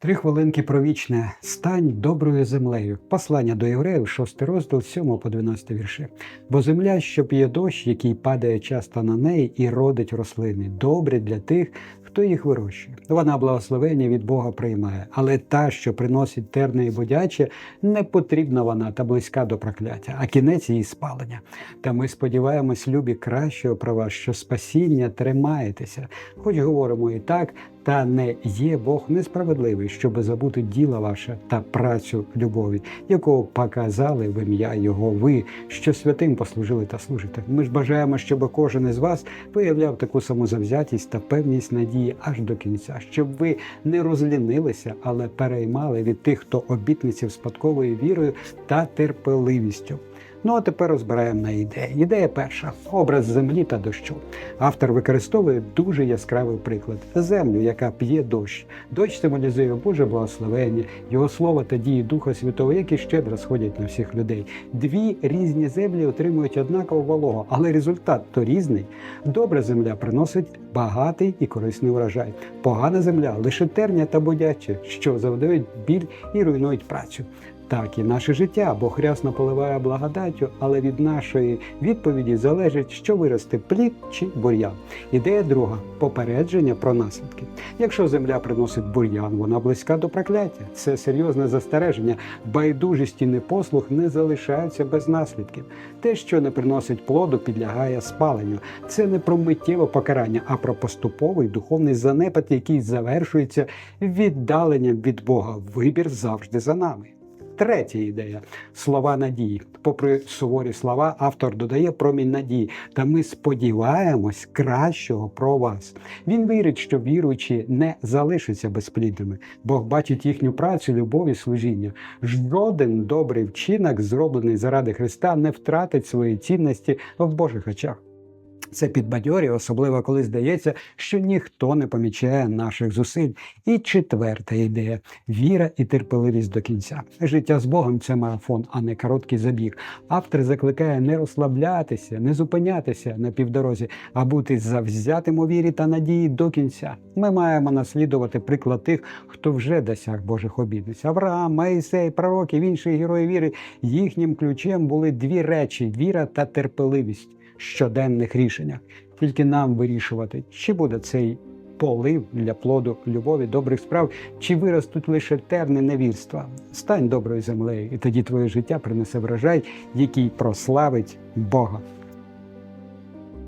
Три хвилинки про вічне. Стань доброю землею. Послання до євреїв, 6 розділ, 7 по 12 вірші. Бо земля, що п'є дощ, який падає часто на неї і родить рослини, добре для тих, хто їх вирощує. Вона благословення від Бога приймає, але та, що приносить терне і бодяче, не потрібна вона та близька до прокляття, а кінець її спалення. Та ми сподіваємось, любі кращого про вас, що спасіння тримаєтеся, хоч говоримо і так. Та не є Бог несправедливий, щоб забути діла ваше та працю любові, якого показали в ім'я Його ви, що святим послужили та служите. Ми ж бажаємо, щоб кожен із вас виявляв таку саму завзятість та певність надії аж до кінця, щоб ви не розлінилися, але переймали від тих, хто обітниці спадковою вірою та терпеливістю. Ну а тепер розбираємо на ідеї. Ідея перша образ землі та дощу. Автор використовує дуже яскравий приклад: землю, яка п'є дощ. Дощ символізує Боже благословення, його слово та дії Духа Святого, які щедро сходять на всіх людей. Дві різні землі отримують однакову вологу, але результат то різний. Добра земля приносить багатий і корисний урожай. Погана земля лише терня та бодяче, що завдають біль і руйнують працю. Так і наше життя, Бог рясно поливає благодаттю, але від нашої відповіді залежить, що виросте плід чи бур'ян. Ідея друга попередження про наслідки. Якщо земля приносить бур'ян, вона близька до прокляття. Це серйозне застереження. Байдужість і непослух не залишаються без наслідків. Те, що не приносить плоду, підлягає спаленню. Це не про миттєве покарання, а про поступовий духовний занепад, який завершується віддаленням від Бога. Вибір завжди за нами. Третя ідея слова надії. Попри суворі слова, автор додає промінь надії. Та ми сподіваємось кращого про вас. Він вірить, що віруючі не залишаться безплідними. Бог бачить їхню працю, любов і служіння. Жоден добрий вчинок, зроблений заради Христа, не втратить своєї цінності в Божих очах. Це підбадьорює, особливо коли здається, що ніхто не помічає наших зусиль. І четверта ідея віра і терпеливість до кінця. Життя з Богом це марафон, а не короткий забіг. Автор закликає не розслаблятися, не зупинятися на півдорозі, а бути завзятим у вірі та надії до кінця. Ми маємо наслідувати приклад тих, хто вже досяг Божих обітниць. Авраам, Моїсей, пророки, інші герої віри. Їхнім ключем були дві речі: віра та терпеливість щоденних рішеннях. Тільки нам вирішувати, чи буде цей полив для плоду любові, добрих справ, чи виростуть лише терни невірства. Стань доброю землею, і тоді твоє життя принесе врожай, який прославить Бога.